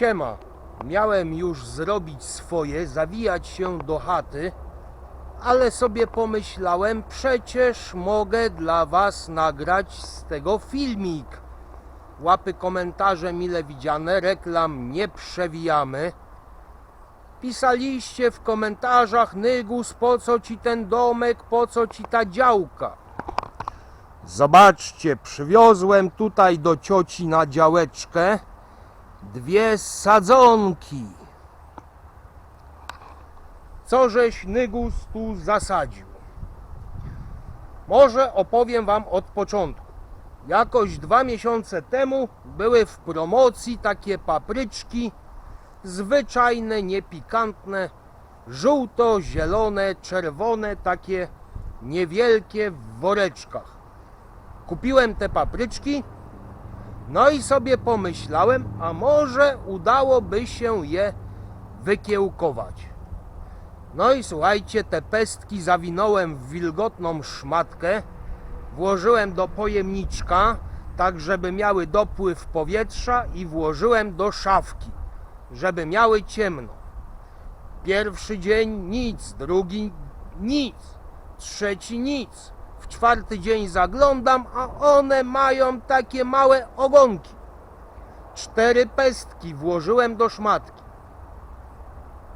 Siema. Miałem już zrobić swoje, zawijać się do chaty, ale sobie pomyślałem, przecież mogę dla Was nagrać z tego filmik. Łapy komentarze mile widziane, reklam nie przewijamy. Pisaliście w komentarzach, Nygus, po co ci ten domek, po co ci ta działka? Zobaczcie, przywiozłem tutaj do cioci na działeczkę dwie sadzonki. Co żeś Nygus tu zasadził? Może opowiem wam od początku. Jakoś dwa miesiące temu były w promocji takie papryczki, zwyczajne, niepikantne, żółto-zielone, czerwone, takie niewielkie w woreczkach. Kupiłem te papryczki, no i sobie pomyślałem, a może udałoby się je wykiełkować. No i słuchajcie, te pestki zawinąłem w wilgotną szmatkę, włożyłem do pojemniczka, tak żeby miały dopływ powietrza i włożyłem do szafki, żeby miały ciemno. Pierwszy dzień nic, drugi nic, trzeci nic. Czwarty dzień zaglądam, a one mają takie małe ogonki. Cztery pestki włożyłem do szmatki.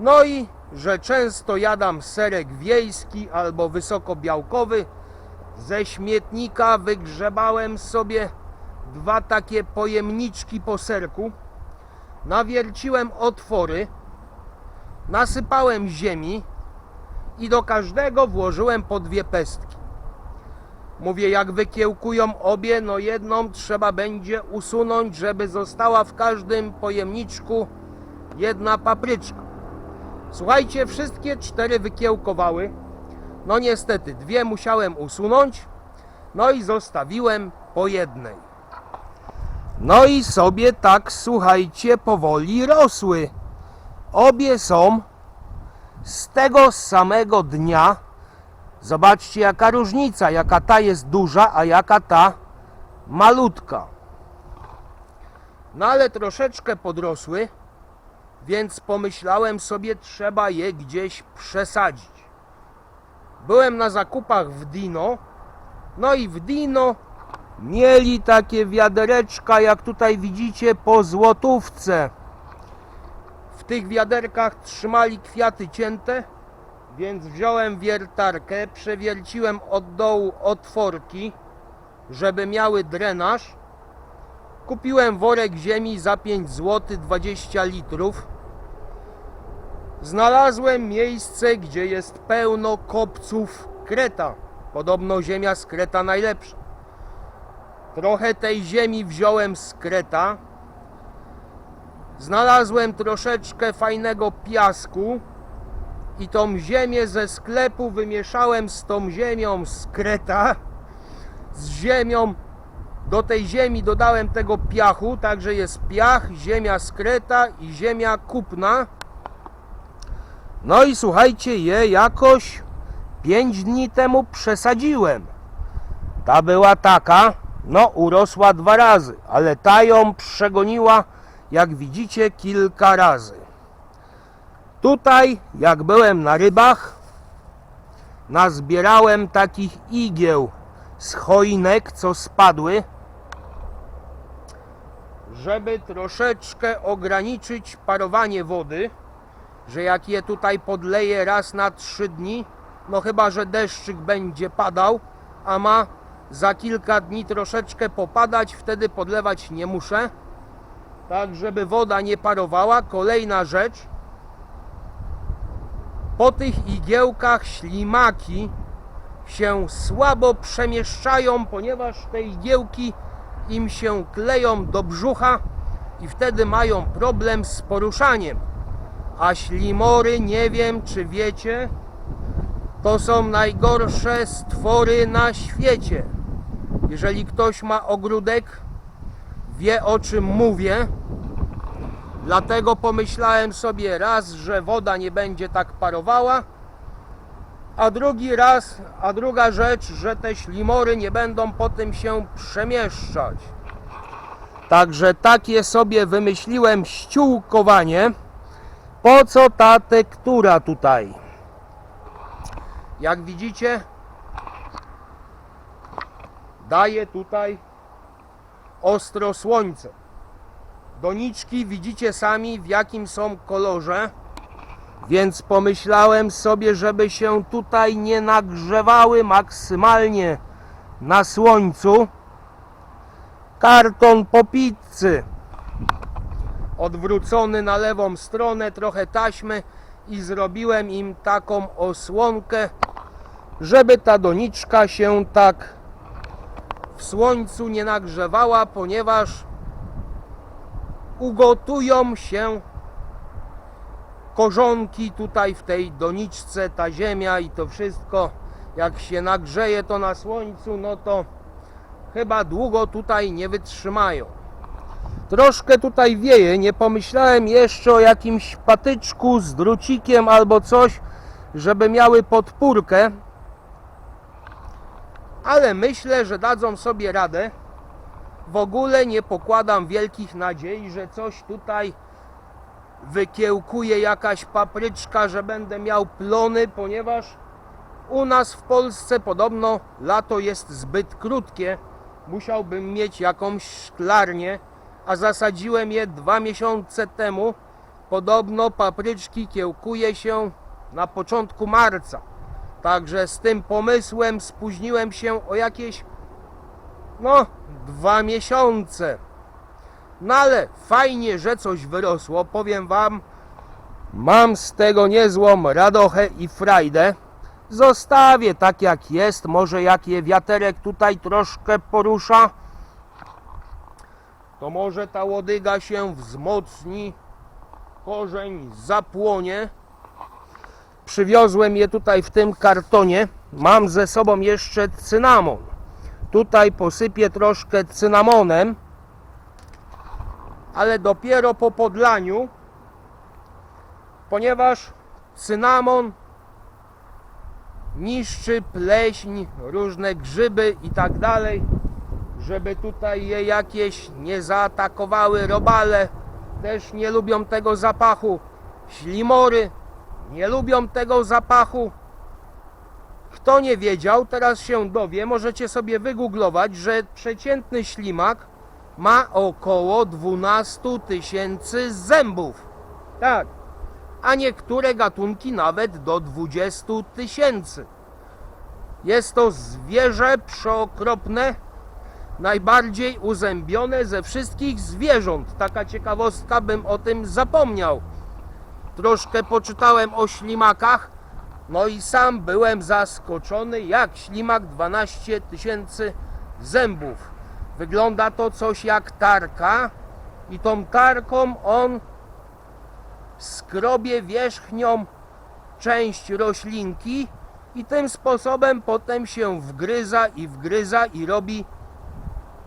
No i, że często jadam serek wiejski albo wysokobiałkowy, ze śmietnika wygrzebałem sobie dwa takie pojemniczki po serku, nawierciłem otwory, nasypałem ziemi i do każdego włożyłem po dwie pestki. Mówię, jak wykiełkują obie, no jedną trzeba będzie usunąć, żeby została w każdym pojemniczku jedna papryczka. Słuchajcie, wszystkie cztery wykiełkowały. No niestety, dwie musiałem usunąć, no i zostawiłem po jednej. No i sobie tak, słuchajcie, powoli rosły. Obie są z tego samego dnia. Zobaczcie, jaka różnica, jaka ta jest duża, a jaka ta malutka. No ale troszeczkę podrosły, więc pomyślałem sobie, trzeba je gdzieś przesadzić. Byłem na zakupach w Dino, no i w Dino mieli takie wiadereczka, jak tutaj widzicie, po złotówce. W tych wiaderkach trzymali kwiaty cięte, więc wziąłem wiertarkę, przewierciłem od dołu otworki, żeby miały drenaż. Kupiłem worek ziemi za 5 zł 20 litrów. Znalazłem miejsce, gdzie jest pełno kopców kreta. Podobno ziemia z kreta najlepsza. Trochę tej ziemi wziąłem z kreta. Znalazłem troszeczkę fajnego piasku i tą ziemię ze sklepu wymieszałem z tą ziemią z kreta. Z ziemią do tej ziemi dodałem tego piachu, także jest piach, ziemia z kreta i ziemia kupna. No i słuchajcie, je jakoś 5 dni temu przesadziłem. Ta była taka, no urosła dwa razy, ale ta ją przegoniła, jak widzicie, kilka razy. Tutaj, jak byłem na rybach, nazbierałem takich igieł z choinek, co spadły, żeby troszeczkę ograniczyć parowanie wody, że jak je tutaj podleję raz na trzy dni, no chyba, że deszczyk będzie padał, a ma za kilka dni troszeczkę popadać, wtedy podlewać nie muszę, tak żeby woda nie parowała. Kolejna rzecz, po tych igiełkach ślimaki się słabo przemieszczają, ponieważ te igiełki im się kleją do brzucha i wtedy mają problem z poruszaniem. A ślimory, nie wiem czy wiecie, to są najgorsze stwory na świecie. Jeżeli ktoś ma ogródek, wie o czym mówię. Dlatego pomyślałem sobie raz, że woda nie będzie tak parowała, a drugi raz, a druga rzecz, że te ślimory nie będą po tym się przemieszczać. Także takie sobie wymyśliłem ściółkowanie. Po co ta tektura tutaj? Jak widzicie, daje tutaj ostro słońce. Doniczki widzicie sami w jakim są kolorze. Więc pomyślałem sobie, żeby się tutaj nie nagrzewały maksymalnie na słońcu. Karton po pizzy. Odwrócony na lewą stronę, trochę taśmy i zrobiłem im taką osłonkę, żeby ta doniczka się tak w słońcu nie nagrzewała, ponieważ ugotują się korzonki tutaj w tej doniczce, ta ziemia i to wszystko. Jak się nagrzeje to na słońcu, no to chyba długo tutaj nie wytrzymają. Troszkę tutaj wieje, nie pomyślałem jeszcze o jakimś patyczku z drucikiem albo coś, żeby miały podpórkę. Ale myślę, że dadzą sobie radę. W ogóle nie pokładam wielkich nadziei, że coś tutaj wykiełkuje jakaś papryczka, że będę miał plony, ponieważ u nas w Polsce podobno lato jest zbyt krótkie. Musiałbym mieć jakąś szklarnię, a zasadziłem je dwa miesiące temu. Podobno papryczki kiełkuje się na początku marca. Także z tym pomysłem spóźniłem się o jakieś no dwa miesiące. No ale fajnie, że coś wyrosło, powiem wam. Mam z tego niezłą radochę i frajdę. Zostawię tak jak jest, może jak je wiaterek tutaj troszkę porusza, to może ta łodyga się wzmocni, korzeń zapłonie. Przywiozłem je tutaj w tym kartonie. Mam ze sobą jeszcze cynamon. Tutaj posypię troszkę cynamonem ale dopiero po podlaniu, ponieważ cynamon niszczy pleśń, różne grzyby i tak dalej, żeby tutaj je jakieś nie zaatakowały robale, też nie lubią tego zapachu, ślimory nie lubią tego zapachu. Kto nie wiedział, teraz się dowie, możecie sobie wygooglować, że przeciętny ślimak ma około 12 tysięcy zębów. Tak. A niektóre gatunki nawet do 20 tysięcy. Jest to zwierzę przeokropne, najbardziej uzębione ze wszystkich zwierząt. Taka ciekawostka, bym o tym zapomniał. Troszkę poczytałem o ślimakach, no i sam byłem zaskoczony, jak ślimak 12 tysięcy zębów. Wygląda to coś jak tarka i tą tarką on skrobie wierzchnią część roślinki i tym sposobem potem się wgryza i wgryza i robi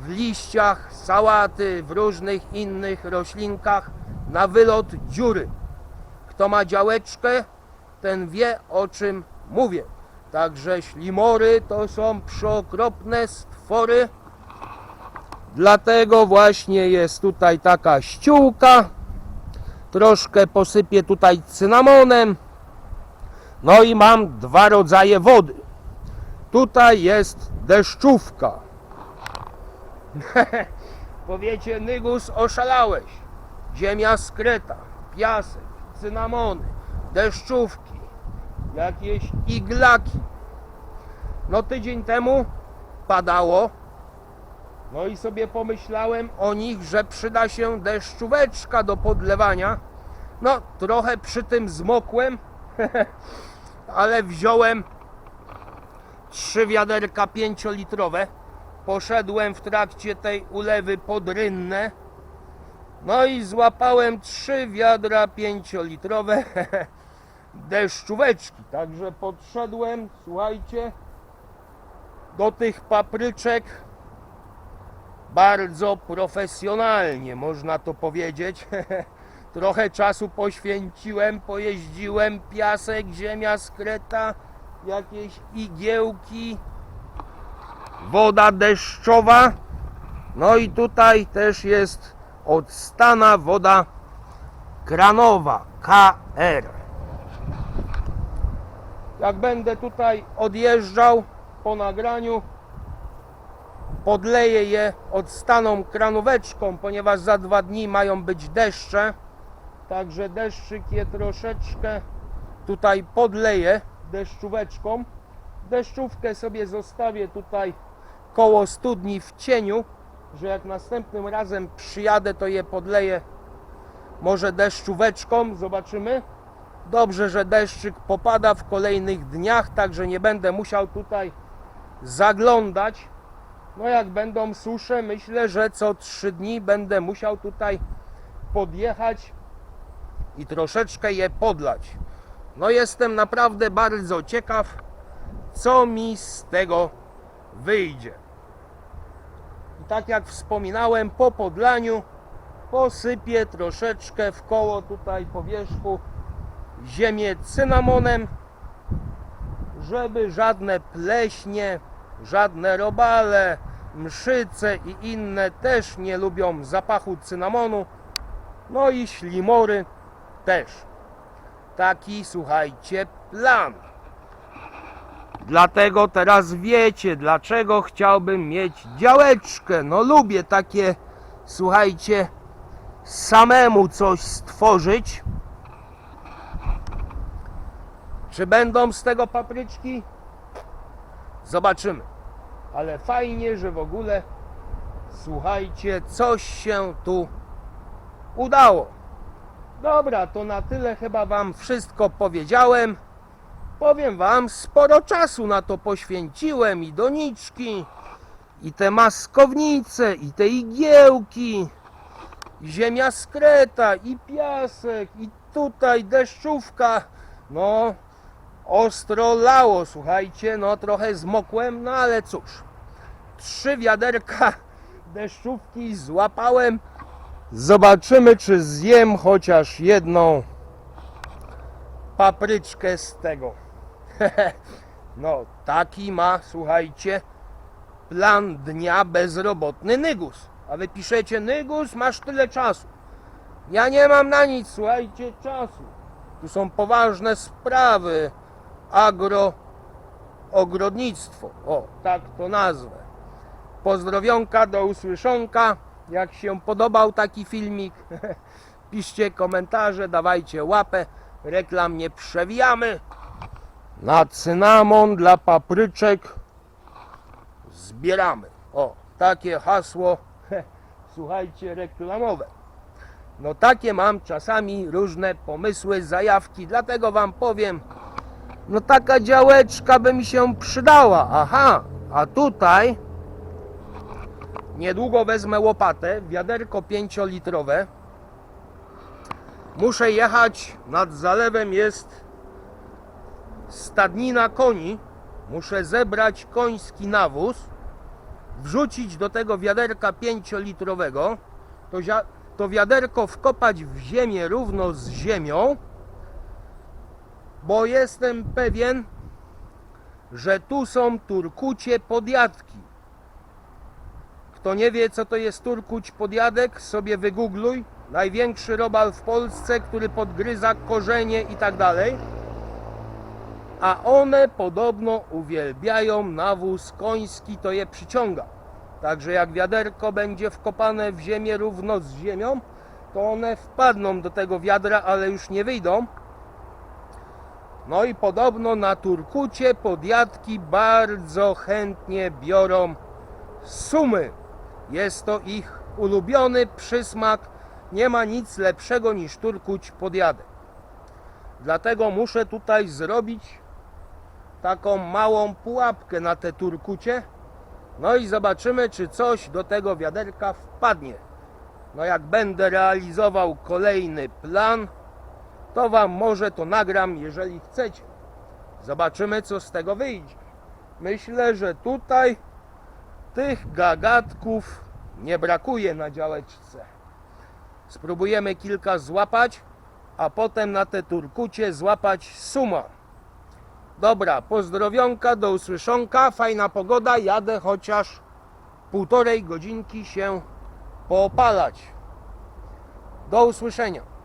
w liściach sałaty, w różnych innych roślinkach na wylot dziury. Kto ma działeczkę, ten wie o czym mówię. Także ślimory to są przeokropne stwory. Dlatego właśnie jest tutaj taka ściółka. Troszkę posypię tutaj cynamonem. No i mam dwa rodzaje wody. Tutaj jest deszczówka. Powiecie, Nygus, oszalałeś. Ziemia skreta, piasek, cynamony, deszczówki, jakieś iglaki. No tydzień temu padało, no i sobie pomyślałem o nich, że przyda się deszczóweczka do podlewania. No, trochę przy tym zmokłem, ale wziąłem trzy wiaderka pięciolitrowe. Poszedłem w trakcie tej ulewy pod rynnę. No i złapałem trzy wiadra pięciolitrowe deszczóweczki. Także podszedłem, słuchajcie, do tych papryczek bardzo profesjonalnie, można to powiedzieć. Trochę czasu poświęciłem, pojeździłem, piasek, ziemia skreta, jakieś igiełki, woda deszczowa. No i tutaj też jest odstana woda kranowa KR. Jak będę tutaj odjeżdżał po nagraniu, podleję je odstaną kranóweczką, ponieważ za dwa dni mają być deszcze. Także deszczyk je troszeczkę tutaj podleję deszczóweczką. Deszczówkę sobie zostawię tutaj koło studni w cieniu, że jak następnym razem przyjadę, to je podleję może deszczóweczką, zobaczymy. Dobrze, że deszczyk popada w kolejnych dniach, także nie będę musiał tutaj zaglądać. No jak będą susze, myślę, że co trzy dni będę musiał tutaj podjechać i troszeczkę je podlać. No jestem naprawdę bardzo ciekaw, co mi z tego wyjdzie. I tak jak wspominałem, po podlaniu posypię troszeczkę w koło tutaj po wierzchu ziemię cynamonem, żeby żadne pleśnie, żadne robale, mszyce i inne też nie lubią zapachu cynamonu. No i ślimory też. Taki, słuchajcie, plan. Dlatego teraz wiecie, dlaczego chciałbym mieć działeczkę. No lubię takie, słuchajcie, samemu coś stworzyć. Czy będą z tego papryczki? Zobaczymy. Ale fajnie, że w ogóle, słuchajcie, coś się tu udało. Dobra, to na tyle chyba Wam wszystko powiedziałem. Powiem Wam, sporo czasu na to poświęciłem i doniczki, i te maskownice, i te igiełki, ziemia skreta, i piasek, i tutaj deszczówka. No, ostro lało, słuchajcie, no trochę zmokłem, no ale cóż. Trzy wiaderka deszczówki złapałem. Zobaczymy, czy zjem chociaż jedną papryczkę z tego. no, taki ma, słuchajcie, plan dnia bezrobotny Nygus. A wy piszecie, Nygus, masz tyle czasu. Ja nie mam na nic, słuchajcie, czasu. Tu są poważne sprawy. Agro, ogrodnictwo. O, tak to nazwę. Pozdrowionka, do usłyszonka. Jak się podobał taki filmik, piszcie komentarze, dawajcie łapę. Reklam nie przewijamy. Na cynamon dla papryczek zbieramy. O, takie hasło, słuchajcie, reklamowe. No takie mam czasami różne pomysły, zajawki, dlatego wam powiem, no taka działeczka by mi się przydała. Aha, a tutaj niedługo wezmę łopatę, wiaderko 5-litrowe. Muszę jechać, nad zalewem jest stadnina koni. Muszę zebrać koński nawóz, wrzucić do tego wiaderka 5-litrowego, to, to wiaderko wkopać w ziemię równo z ziemią, bo jestem pewien, że tu są turkucie podjadki. Kto nie wie, co to jest turkuć podjadek, sobie wygoogluj. Największy robal w Polsce, który podgryza korzenie i tak dalej. A one podobno uwielbiają nawóz koński, to je przyciąga. Także jak wiaderko będzie wkopane w ziemię równo z ziemią, to one wpadną do tego wiadra, ale już nie wyjdą. No i podobno na Turkucie podjadki bardzo chętnie biorą sumy. Jest to ich ulubiony przysmak. Nie ma nic lepszego niż turkuć podjadek. Dlatego muszę tutaj zrobić taką małą pułapkę na te turkucie. No i zobaczymy, czy coś do tego wiaderka wpadnie. No jak będę realizował kolejny plan, to wam może to nagram, jeżeli chcecie. Zobaczymy, co z tego wyjdzie. Myślę, że tutaj tych gagatków nie brakuje na działeczce. Spróbujemy kilka złapać, a potem na te turkucie złapać suma. Dobra, pozdrowionka, do usłyszonka, fajna pogoda, jadę chociaż półtorej godzinki się poopalać. Do usłyszenia.